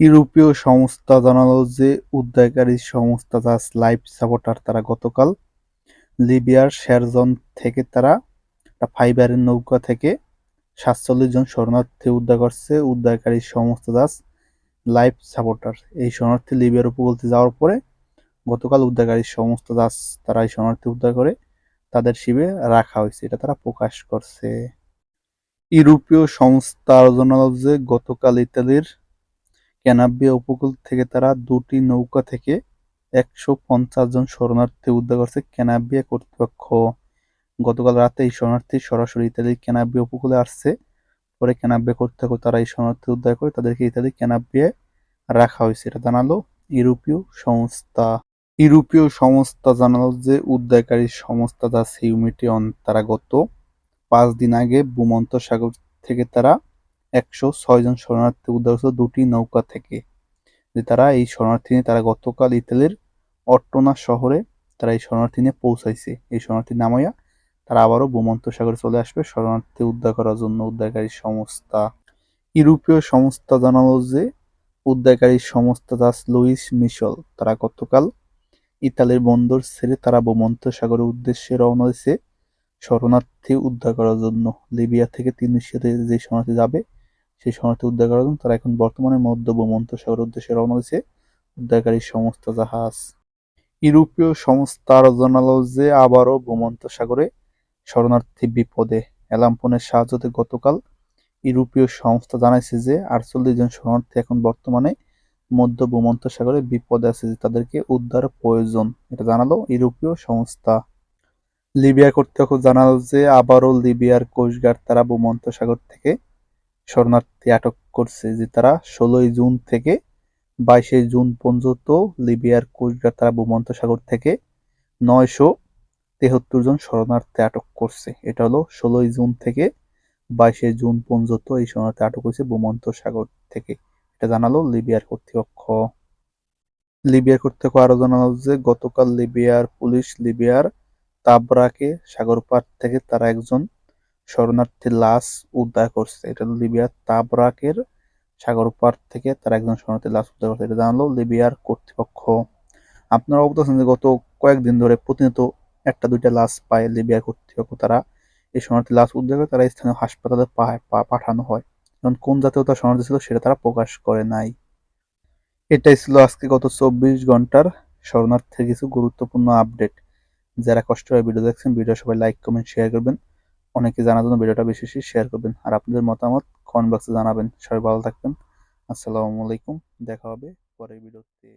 ইউরোপীয় সংস্থা জানালো যে উদ্ধারকারী সংস্থা জাস লাইফ সাপোর্টার তারা গতকাল লিবিয়ার শেরজন থেকে তারা ফাইবারের নৌকা থেকে সাতচল্লিশ জন শরণার্থী উদ্ধার করছে। উদ্ধারকারী সংস্থা জাস লাইফ সাপোর্টার। এই শরণার্থী লিবিয়ার উপকূলতে যাওয়ার পরে গতকাল উদ্ধারকারী সংস্থা জাস তারা এই শরণার্থী উদ্ধার করে তাদের শিবে রাখা হয়েছে। এটা তারা প্রকাশ করছে। ইউরোপীয় সংস্থা জানালো যে গতকাল ইতালির ক্যানাবিয়া উপকূল থেকে তারা দুটি নৌকা থেকে একশো পঞ্চাশ জন শরণার্থী উদ্ধার করছে ক্যানাবিয়া কর্তৃপক্ষ। গতকাল রাতে এই শরণার্থী সরাসরি ইতালির ক্যানাবিয়া উপকূলে আসছে। পরে ক্যানাবিয়া কর্তৃপক্ষ তারা এই শরণার্থী উদ্ধার করে তাদেরকে ইতালি ক্যানাবিয়ায় রাখা হয়েছে। এটা জানালো ইউরোপীয় সংস্থা। ইউরোপীয় সংস্থা জানালো যে উদ্ধারকারী সংস্থা যা সিউমিটিয়ন, তারা গত পাঁচ দিন আগে ভূমন্ত সাগর থেকে তারা একশো ছয় জন শরণার্থী উদ্ধার হয়েছিল দুটি নৌকা থেকে। যে তারা এই শরণার্থী নিয়ে, তারা গতকাল ইতালির অট্টনা শহরে তারা এই শরণার্থী নিয়ে পৌঁছাইছে। এই শরণার্থী নামাইয়া তারা আবারও ভূমন্ত সাগরে চলে আসবে শরণার্থী উদ্ধার করার জন্য। উদ্ধারকারী সংস্থা, ইউরোপীয় সংস্থা জানালো যে উদ্ধারকারী সংস্থা দাস লুইস মিশল, তারা গতকাল ইতালির বন্দর ছেড়ে তারা ভূমন্ত সাগরের উদ্দেশ্যে রওনা দিয়েছে শরণার্থী উদ্ধার করার জন্য। লিবিয়া থেকে তিউনিসিয়াতে যে শরণার্থী যাবে সেই শরণার্থী উদ্ধার করার জন্য তারা এখন বর্তমানে মধ্য ভূমন্ত সাগরের উদ্দেশ্যে রওনা দিয়েছে। উদ্ধারকারী সমস্ত জাহাজ, ইউরোপীয় সংস্থা যে আবারও ভূমন্ত সাগরে শরণার্থী বিপদে। অ্যালাম্পনের সাহায্যতে গতকাল ইউরোপীয় সংস্থা জানাইছে যে আটচল্লিশ জন শরণার্থী এখন বর্তমানে মধ্য ভূমন্ত সাগরে বিপদে আছে যে তাদেরকে উদ্ধার প্রয়োজন, এটা জানালো ইউরোপীয় সংস্থা। লিবিয়া কর্তৃপক্ষ জানালো যে আবারও লিবিয়ার কোস্টগার্ড তারা ভূমন্ত সাগর থেকে শরণার্থী আটক করছে যে তারা ষোলোই জুন থেকে বাইশে জুন পর্যন্ত লিবিয়ার কোস্টগার্ড তারা ভূমন্ত সাগর থেকে নয়শো তেহত্তর জন শরণার্থী আটক করছে। এটা হলো ষোলোই জুন থেকে বাইশে জুন পর্যন্ত এই শরণার্থী আটক হয়েছে ভূমন্ত সাগর থেকে। এটা জানালো লিবিয়ার কর্তৃপক্ষ। লিবিয়ার কর্তৃপক্ষ আরও জানালো যে গতকাল লিবিয়ার পুলিশ লিবিয়ার তাবরাকে সাগর পার থেকে তারা একজন শরণার্থীর লাশ উদ্ধার করছে। এটা লিবিয়ার তাবরাকের সাগর পার থেকে তারা একজন শরণার্থীর লাশ উদ্ধার করছে। এটা জানালো লিবিয়ার কর্তৃপক্ষ। আপনারা অবগত আছেন যে গত কয়েকদিন ধরে প্রতিনিয়ত একটা দুইটা লাশ পায় লিবিয়ার কর্তৃপক্ষ। তারা এই শরণার্থী লাশ উদ্ধার করে তারা স্থানীয় হাসপাতালে পাঠানো হয়। এখন কোন জাতীয়তা শরণার্থী ছিল সেটা তারা প্রকাশ করে নাই। এটাই ছিল আজকে গত চব্বিশ ঘণ্টার শরণার্থীর কিছু গুরুত্বপূর্ণ আপডেট। যারা কষ্ট হয়, ভিডিও দেখছেন, ভিডিও সবাই লাইক কমেন্ট শেয়ার করবেন। অনেকে জানার জন্য ভিডিওটা বেশি বেশি শেয়ার করবেন। আর আপনাদের মতামত কমেন্ট বক্সে জানাবেন। সবাই ভালো থাকবেন। আসসালামু আলাইকুম। দেখা হবে পরের ভিডিওতে।